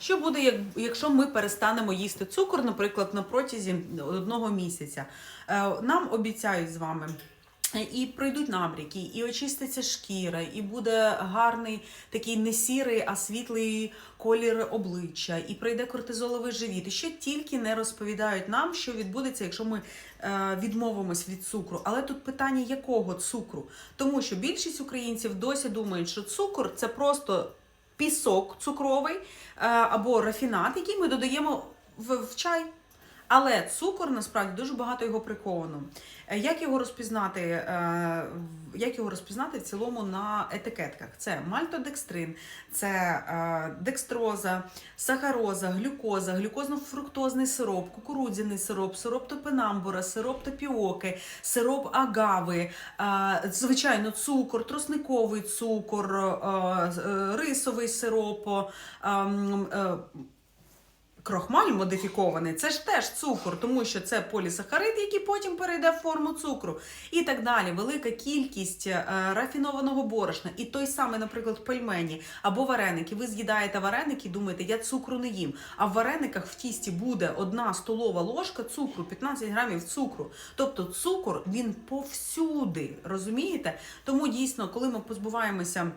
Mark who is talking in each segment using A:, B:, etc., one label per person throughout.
A: Що буде, якщо ми перестанемо їсти цукор, наприклад, на протязі одного місяця? Е, Нам обіцяють з вами. е, І пройдуть набряки, і очиститься шкіра, і буде гарний такий не сірий, а світлий колір обличчя, і пройде кортизоловий живіт. І що тільки не розповідають нам, що відбудеться, якщо ми е, відмовимось від цукру. Але тут питання якого цукру? Тому що більшість українців досі думають, що цукор це просто пісок цукровий е, або рафінат, який ми додаємо в, в чай. Але цукор насправді дуже багато його приковано. Е, Як його розпізнати? е, Як його розпізнати в цілому на етикетках? Це мальтодекстрин, це е, декстроза, сахароза, глюкоза, глюкозно-фруктозний сироп, кукурудзяний сироп, сироп топинамбура, сироп топіоки, сироп агави, звичайно, цукор, тросниковий цукор, рисовий сироп. Крохмаль модифікований, це ж теж цукор, тому що це полісахарид, який потім перейде в форму цукру, і так далі. Велика кількість е, рафінованого борошна, і той самий, наприклад, пельмені або вареники. Ви з'їдаєте вареники і думаєте, я цукру не їм. А в варениках в тісті буде одна столова ложка цукру, 15 грамів цукру. Тобто цукор він повсюди, розумієте? Тому дійсно, коли ми позбуваємося.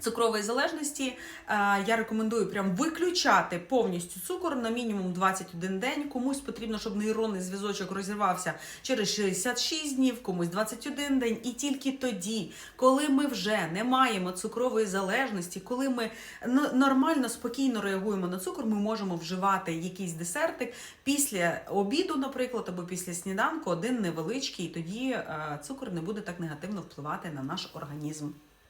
A: Цукрової залежності е, я рекомендую прям виключати повністю цукор на мінімум 21 день. Комусь потрібно, щоб нейронний зв'язочок розірвався через 66 днів, комусь 21 день. І тільки тоді, коли ми вже не маємо цукрової залежності, коли ми нормально, спокійно реагуємо на цукор, ми можемо вживати якийсь десертик після обіду, наприклад, або після сніданку, один невеличкий, і тоді е, цукор не буде так негативно впливати на наш організм.